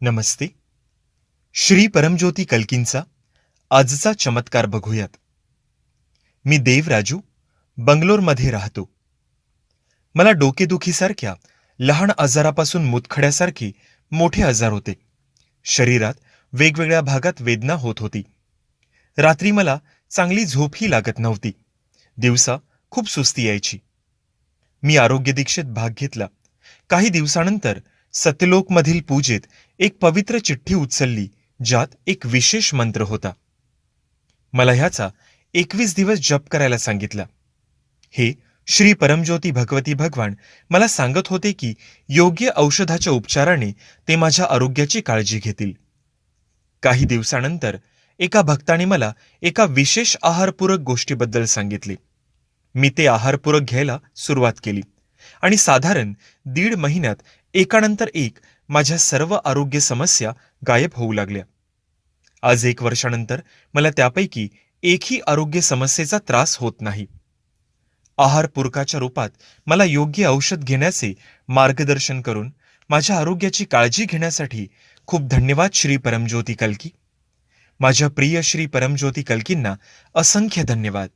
नमस्ते. श्री परमज्योती कल्कींचा आजचा चमत्कार बघूयात. मी देवराजू बंगलोरमध्ये राहतो. मला डोकेदुखीसारख्या लहान आजारापासून मुतखड्यासारखे मोठे आजार होते. शरीरात वेगवेगळ्या भागात वेदना होत होती. रात्री मला चांगली झोपही लागत नव्हती. दिवसा खूप सुस्ती यायची. मी आरोग्य दीक्षेत भाग घेतला. काही दिवसानंतर सत्यलोकमधील पूजेत एक पवित्र चिठ्ठी उचलली ज्यात एक विशेष मंत्र होता. मला ह्याचा एकवीस दिवस जप करायला सांगितला. हे श्री परमज्योती भगवती भगवान मला सांगत होते की योग्य औषधाच्या उपचाराने ते माझ्या आरोग्याची काळजी घेतील. काही दिवसानंतर एका भक्ताने मला एका विशेष आहारपूरक गोष्टीबद्दल सांगितले. मी ते आहारपूरक घ्यायला सुरुवात केली. आणि साधारण दीड महिन्यात एकानंतर एक माझ्या सर्व आरोग्य समस्या गायब होऊ लागल्या. आज एक वर्षानंतर मला त्यापैकी एकही आरोग्य समस्येचा त्रास होत नाही. आहार पूरकाच्या रूपात मला योग्य औषध घेण्याचे मार्गदर्शन करून माझ्या आरोग्याची काळजी घेण्यासाठी खूप धन्यवाद श्री परमज्योती कल्की. माझ्या प्रिय श्री परमज्योती कल्कींना असंख्य धन्यवाद.